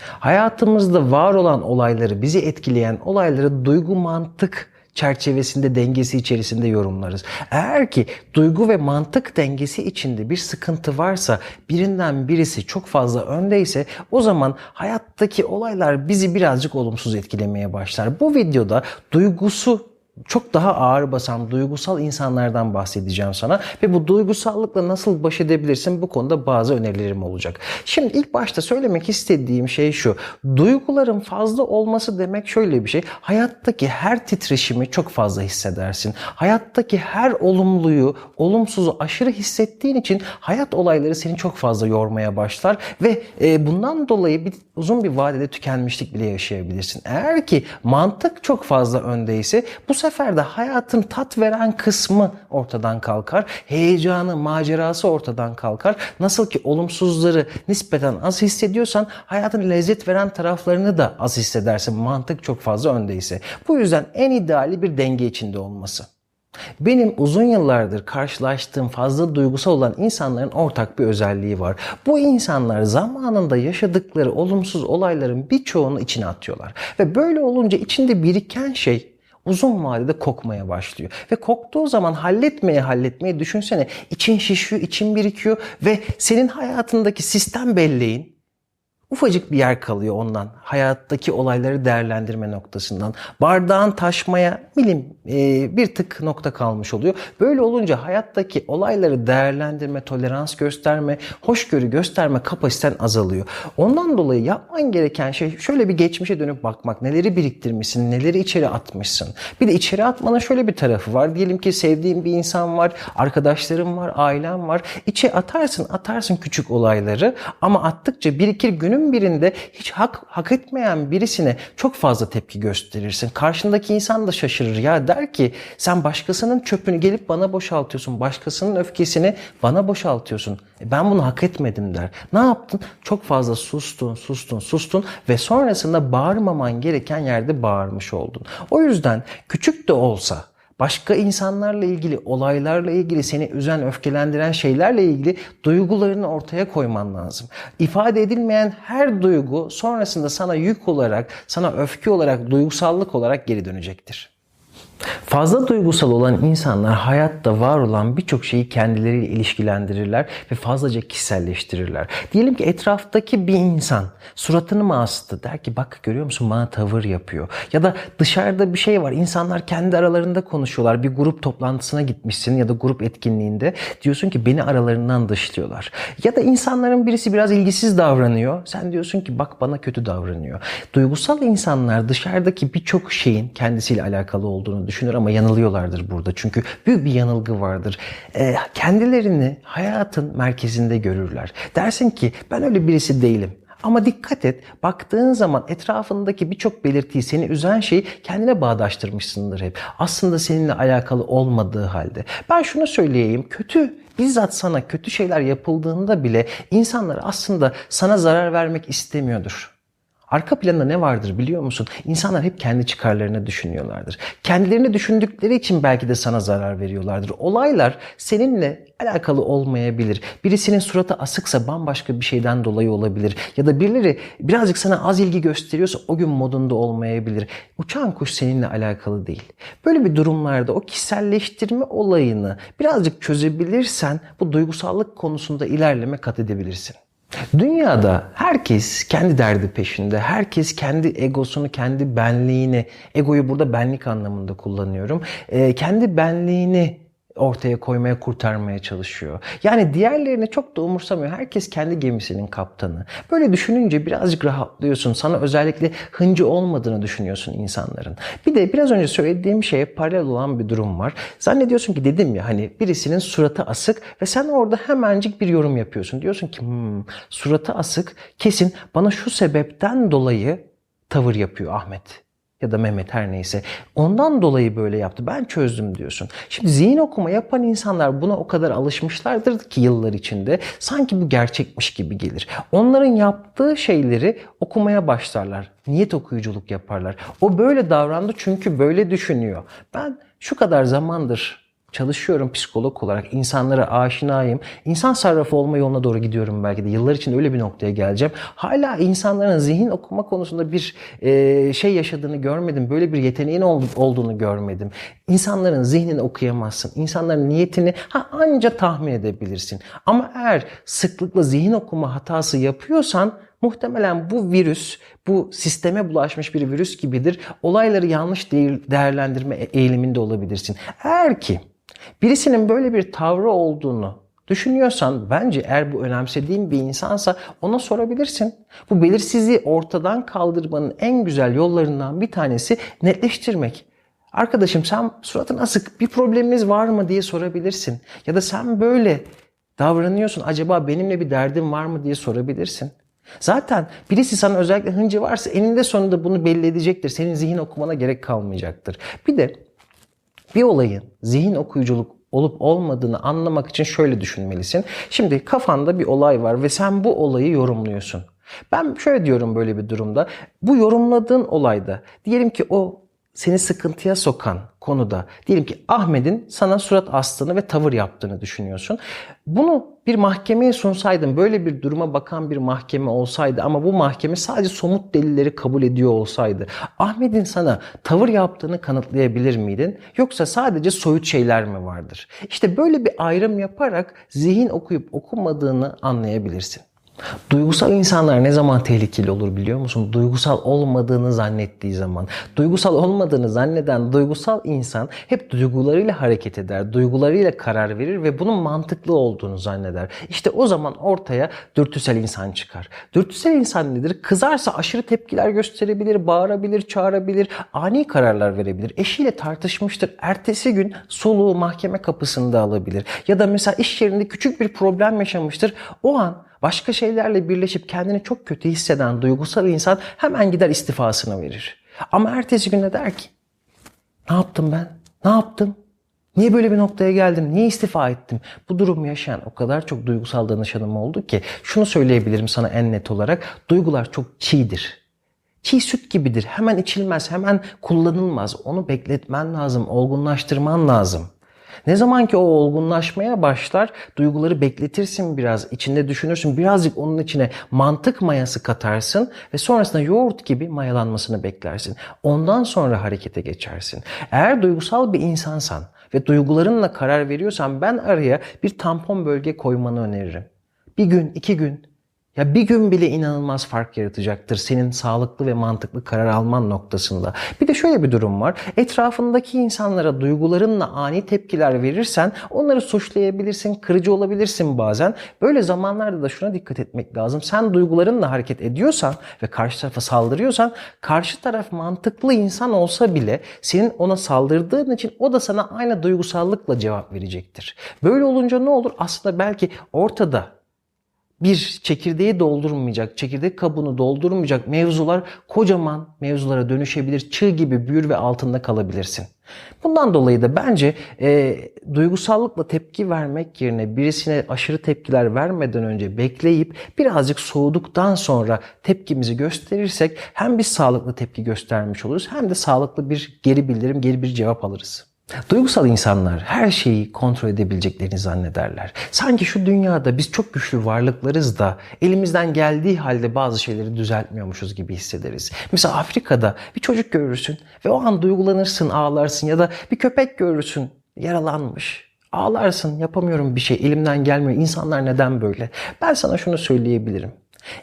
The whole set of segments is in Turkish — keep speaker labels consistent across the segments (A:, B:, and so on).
A: Hayatımızda var olan olayları, bizi etkileyen olayları duygu mantık çerçevesinde dengesi içerisinde yorumlarız. Eğer ki duygu ve mantık dengesi içinde bir sıkıntı varsa, birinden birisi çok fazla öndeyse o zaman hayattaki olaylar bizi birazcık olumsuz etkilemeye başlar. Bu videoda duygusu çok daha ağır basan duygusal insanlardan bahsedeceğim sana ve bu duygusallıkla nasıl baş edebilirsin bu konuda bazı önerilerim olacak. Şimdi ilk başta söylemek istediğim şey şu. Duyguların fazla olması demek şöyle bir şey. Hayattaki her titreşimi çok fazla hissedersin. Hayattaki her olumluyu, olumsuzu aşırı hissettiğin için hayat olayları seni çok fazla yormaya başlar ve e, bundan dolayı bir, uzun bir vadede tükenmişlik bile yaşayabilirsin. Eğer ki mantık çok fazla öndeyse bu sefer de hayatın tat veren kısmı ortadan kalkar. Heyecanı, macerası ortadan kalkar. Nasıl ki olumsuzları nispeten az hissediyorsan hayatın lezzet veren taraflarını da az hissedersin. Mantık çok fazla öndeyse. Bu yüzden en ideali bir denge içinde olması. Benim uzun yıllardır karşılaştığım fazla duygusal olan insanların ortak bir özelliği var. Bu insanlar zamanında yaşadıkları olumsuz olayların birçoğunu içine atıyorlar. Ve böyle olunca içinde biriken şey uzun vadede kokmaya başlıyor. Ve koktuğu zaman halletmeye halletmeye düşünsene için şişiyor, için birikiyor ve senin hayatındaki sistem belleğin ufacık bir yer kalıyor ondan. Hayattaki olayları değerlendirme noktasından. Bardağın taşmaya milim e, bir tık nokta kalmış oluyor. Böyle olunca hayattaki olayları değerlendirme, tolerans gösterme, hoşgörü gösterme kapasiten azalıyor. Ondan dolayı yapman gereken şey şöyle bir geçmişe dönüp bakmak. Neleri biriktirmişsin, neleri içeri atmışsın. Bir de içeri atmanın şöyle bir tarafı var. Diyelim ki sevdiğin bir insan var, arkadaşların var, ailen var. İçe atarsın, atarsın küçük olayları ama attıkça birikir günün birinde hiç hak, hak etmeyen birisine çok fazla tepki gösterirsin. Karşındaki insan da şaşırır. Ya der ki sen başkasının çöpünü gelip bana boşaltıyorsun. Başkasının öfkesini bana boşaltıyorsun. E ben bunu hak etmedim der. Ne yaptın? Çok fazla sustun, sustun, sustun ve sonrasında bağırmaman gereken yerde bağırmış oldun. O yüzden küçük de olsa başka insanlarla ilgili, olaylarla ilgili, seni üzen, öfkelendiren şeylerle ilgili duygularını ortaya koyman lazım. İfade edilmeyen her duygu sonrasında sana yük olarak, sana öfke olarak, duygusallık olarak geri dönecektir. Fazla duygusal olan insanlar hayatta var olan birçok şeyi kendileriyle ilişkilendirirler ve fazlaca kişiselleştirirler. Diyelim ki etraftaki bir insan suratını mı astı der ki bak görüyor musun bana tavır yapıyor. Ya da dışarıda bir şey var insanlar kendi aralarında konuşuyorlar. Bir grup toplantısına gitmişsin ya da grup etkinliğinde diyorsun ki beni aralarından dışlıyorlar. Ya da insanların birisi biraz ilgisiz davranıyor. Sen diyorsun ki bak bana kötü davranıyor. Duygusal insanlar dışarıdaki birçok şeyin kendisiyle alakalı olduğunu düşünür ama yanılıyorlardır burada. Çünkü büyük bir yanılgı vardır. E, kendilerini hayatın merkezinde görürler. Dersin ki ben öyle birisi değilim. Ama dikkat et, baktığın zaman etrafındaki birçok belirtiyi seni üzen şeyi kendine bağdaştırmışsındır hep. Aslında seninle alakalı olmadığı halde. Ben şunu söyleyeyim, kötü bizzat sana kötü şeyler yapıldığında bile insanlar aslında sana zarar vermek istemiyordur. Arka planda ne vardır biliyor musun? İnsanlar hep kendi çıkarlarını düşünüyorlardır. Kendilerini düşündükleri için belki de sana zarar veriyorlardır. Olaylar seninle alakalı olmayabilir. Birisinin suratı asıksa bambaşka bir şeyden dolayı olabilir. Ya da birileri birazcık sana az ilgi gösteriyorsa o gün modunda olmayabilir. Uçan kuş seninle alakalı değil. Böyle bir durumlarda o kişiselleştirme olayını birazcık çözebilirsen bu duygusallık konusunda ilerleme kat edebilirsin. Dünyada herkes kendi derdi peşinde. Herkes kendi egosunu, kendi benliğini, egoyu burada benlik anlamında kullanıyorum. E, kendi benliğini ortaya koymaya, kurtarmaya çalışıyor. Yani diğerlerini çok da umursamıyor. Herkes kendi gemisinin kaptanı. Böyle düşününce birazcık rahatlıyorsun. Sana özellikle hıncı olmadığını düşünüyorsun insanların. Bir de biraz önce söylediğim şeye paralel olan bir durum var. Zannediyorsun ki dedim ya hani birisinin suratı asık ve sen orada hemencik bir yorum yapıyorsun. Diyorsun ki hmm, suratı asık kesin bana şu sebepten dolayı tavır yapıyor Ahmet ya da Mehmet her neyse. Ondan dolayı böyle yaptı. Ben çözdüm diyorsun. Şimdi zihin okuma yapan insanlar buna o kadar alışmışlardır ki yıllar içinde. Sanki bu gerçekmiş gibi gelir. Onların yaptığı şeyleri okumaya başlarlar. Niyet okuyuculuk yaparlar. O böyle davrandı çünkü böyle düşünüyor. Ben şu kadar zamandır çalışıyorum psikolog olarak. insanlara aşinayım. İnsan sarrafı olma yoluna doğru gidiyorum belki de. Yıllar içinde öyle bir noktaya geleceğim. Hala insanların zihin okuma konusunda bir e, şey yaşadığını görmedim. Böyle bir yeteneğin ol- olduğunu görmedim. İnsanların zihnini okuyamazsın. İnsanların niyetini ha, anca tahmin edebilirsin. Ama eğer sıklıkla zihin okuma hatası yapıyorsan muhtemelen bu virüs, bu sisteme bulaşmış bir virüs gibidir. Olayları yanlış değerlendirme e- eğiliminde olabilirsin. Eğer ki birisinin böyle bir tavrı olduğunu düşünüyorsan bence eğer bu önemsediğin bir insansa ona sorabilirsin. Bu belirsizliği ortadan kaldırmanın en güzel yollarından bir tanesi netleştirmek. Arkadaşım sen suratın asık bir problemimiz var mı diye sorabilirsin. Ya da sen böyle davranıyorsun acaba benimle bir derdin var mı diye sorabilirsin. Zaten birisi sana özellikle hıncı varsa eninde sonunda bunu belli edecektir. Senin zihin okumana gerek kalmayacaktır. Bir de bir olayın zihin okuyuculuk olup olmadığını anlamak için şöyle düşünmelisin. Şimdi kafanda bir olay var ve sen bu olayı yorumluyorsun. Ben şöyle diyorum böyle bir durumda. Bu yorumladığın olayda diyelim ki o seni sıkıntıya sokan konuda diyelim ki Ahmet'in sana surat astığını ve tavır yaptığını düşünüyorsun. Bunu bir mahkemeye sunsaydın, böyle bir duruma bakan bir mahkeme olsaydı ama bu mahkeme sadece somut delilleri kabul ediyor olsaydı Ahmet'in sana tavır yaptığını kanıtlayabilir miydin? Yoksa sadece soyut şeyler mi vardır? İşte böyle bir ayrım yaparak zihin okuyup okumadığını anlayabilirsin. Duygusal insanlar ne zaman tehlikeli olur biliyor musun? Duygusal olmadığını zannettiği zaman. Duygusal olmadığını zanneden duygusal insan hep duygularıyla hareket eder, duygularıyla karar verir ve bunun mantıklı olduğunu zanneder. İşte o zaman ortaya dürtüsel insan çıkar. Dürtüsel insan nedir? Kızarsa aşırı tepkiler gösterebilir, bağırabilir, çağırabilir, ani kararlar verebilir. Eşiyle tartışmıştır. Ertesi gün soluğu mahkeme kapısında alabilir. Ya da mesela iş yerinde küçük bir problem yaşamıştır. O an başka şeylerle birleşip kendini çok kötü hisseden duygusal insan hemen gider istifasını verir. Ama ertesi günde der ki ne yaptım ben? Ne yaptım? Niye böyle bir noktaya geldim? Niye istifa ettim? Bu durumu yaşayan o kadar çok duygusal danışanım oldu ki şunu söyleyebilirim sana en net olarak. Duygular çok çiğdir. Çiğ süt gibidir. Hemen içilmez, hemen kullanılmaz. Onu bekletmen lazım, olgunlaştırman lazım. Ne zaman ki o olgunlaşmaya başlar, duyguları bekletirsin biraz, içinde düşünürsün, birazcık onun içine mantık mayası katarsın ve sonrasında yoğurt gibi mayalanmasını beklersin. Ondan sonra harekete geçersin. Eğer duygusal bir insansan ve duygularınla karar veriyorsan ben araya bir tampon bölge koymanı öneririm. Bir gün, iki gün ya bir gün bile inanılmaz fark yaratacaktır senin sağlıklı ve mantıklı karar alman noktasında. Bir de şöyle bir durum var. Etrafındaki insanlara duygularınla ani tepkiler verirsen onları suçlayabilirsin, kırıcı olabilirsin bazen. Böyle zamanlarda da şuna dikkat etmek lazım. Sen duygularınla hareket ediyorsan ve karşı tarafa saldırıyorsan karşı taraf mantıklı insan olsa bile senin ona saldırdığın için o da sana aynı duygusallıkla cevap verecektir. Böyle olunca ne olur? Aslında belki ortada bir çekirdeği doldurmayacak, çekirdek kabuğunu doldurmayacak mevzular kocaman mevzulara dönüşebilir. Çığ gibi büyür ve altında kalabilirsin. Bundan dolayı da bence e, duygusallıkla tepki vermek yerine birisine aşırı tepkiler vermeden önce bekleyip birazcık soğuduktan sonra tepkimizi gösterirsek hem biz sağlıklı tepki göstermiş oluruz hem de sağlıklı bir geri bildirim, geri bir cevap alırız. Duygusal insanlar her şeyi kontrol edebileceklerini zannederler. Sanki şu dünyada biz çok güçlü varlıklarız da elimizden geldiği halde bazı şeyleri düzeltmiyormuşuz gibi hissederiz. Mesela Afrika'da bir çocuk görürsün ve o an duygulanırsın, ağlarsın ya da bir köpek görürsün yaralanmış. Ağlarsın, yapamıyorum bir şey, elimden gelmiyor. İnsanlar neden böyle? Ben sana şunu söyleyebilirim.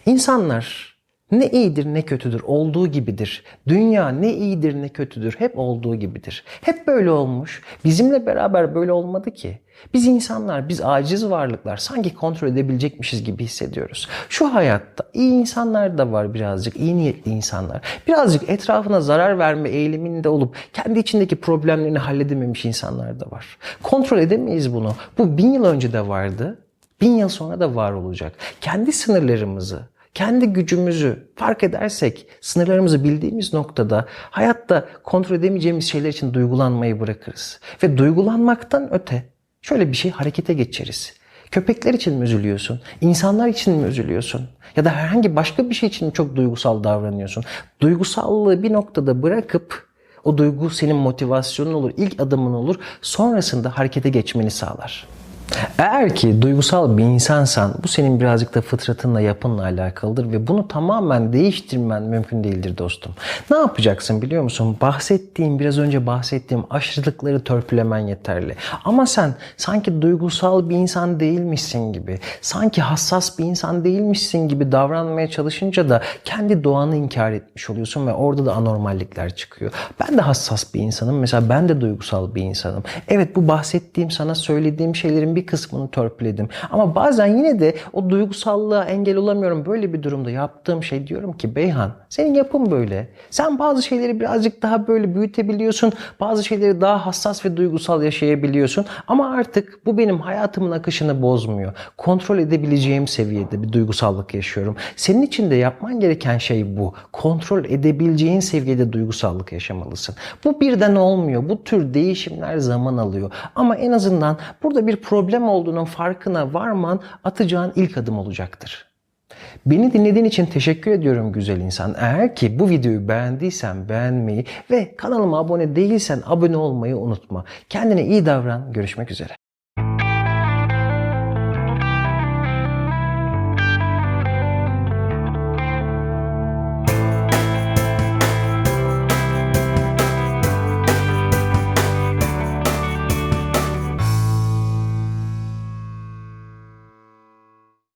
A: İnsanlar ne iyidir ne kötüdür olduğu gibidir. Dünya ne iyidir ne kötüdür hep olduğu gibidir. Hep böyle olmuş. Bizimle beraber böyle olmadı ki. Biz insanlar, biz aciz varlıklar sanki kontrol edebilecekmişiz gibi hissediyoruz. Şu hayatta iyi insanlar da var birazcık, iyi niyetli insanlar. Birazcık etrafına zarar verme eğiliminde olup kendi içindeki problemlerini halledememiş insanlar da var. Kontrol edemeyiz bunu. Bu bin yıl önce de vardı, bin yıl sonra da var olacak. Kendi sınırlarımızı, kendi gücümüzü fark edersek, sınırlarımızı bildiğimiz noktada hayatta kontrol edemeyeceğimiz şeyler için duygulanmayı bırakırız. Ve duygulanmaktan öte şöyle bir şey harekete geçeriz. Köpekler için mi üzülüyorsun? İnsanlar için mi üzülüyorsun? Ya da herhangi başka bir şey için mi çok duygusal davranıyorsun? Duygusallığı bir noktada bırakıp O duygu senin motivasyonun olur, ilk adımın olur. Sonrasında harekete geçmeni sağlar. Eğer ki duygusal bir insansan bu senin birazcık da fıtratınla yapınla alakalıdır ve bunu tamamen değiştirmen mümkün değildir dostum. Ne yapacaksın biliyor musun? Bahsettiğim biraz önce bahsettiğim aşırılıkları törpülemen yeterli. Ama sen sanki duygusal bir insan değilmişsin gibi, sanki hassas bir insan değilmişsin gibi davranmaya çalışınca da kendi doğanı inkar etmiş oluyorsun ve orada da anormallikler çıkıyor. Ben de hassas bir insanım. Mesela ben de duygusal bir insanım. Evet bu bahsettiğim sana söylediğim şeylerin bir kısmını törpüledim. Ama bazen yine de o duygusallığa engel olamıyorum. Böyle bir durumda yaptığım şey diyorum ki Beyhan senin yapın böyle. Sen bazı şeyleri birazcık daha böyle büyütebiliyorsun. Bazı şeyleri daha hassas ve duygusal yaşayabiliyorsun. Ama artık bu benim hayatımın akışını bozmuyor. Kontrol edebileceğim seviyede bir duygusallık yaşıyorum. Senin için de yapman gereken şey bu. Kontrol edebileceğin seviyede duygusallık yaşamalısın. Bu birden olmuyor. Bu tür değişimler zaman alıyor. Ama en azından burada bir problem olduğunun farkına varman atacağın ilk adım olacaktır. Beni dinlediğin için teşekkür ediyorum güzel insan. Eğer ki bu videoyu beğendiysen beğenmeyi ve kanalıma abone değilsen abone olmayı unutma. Kendine iyi davran. Görüşmek üzere.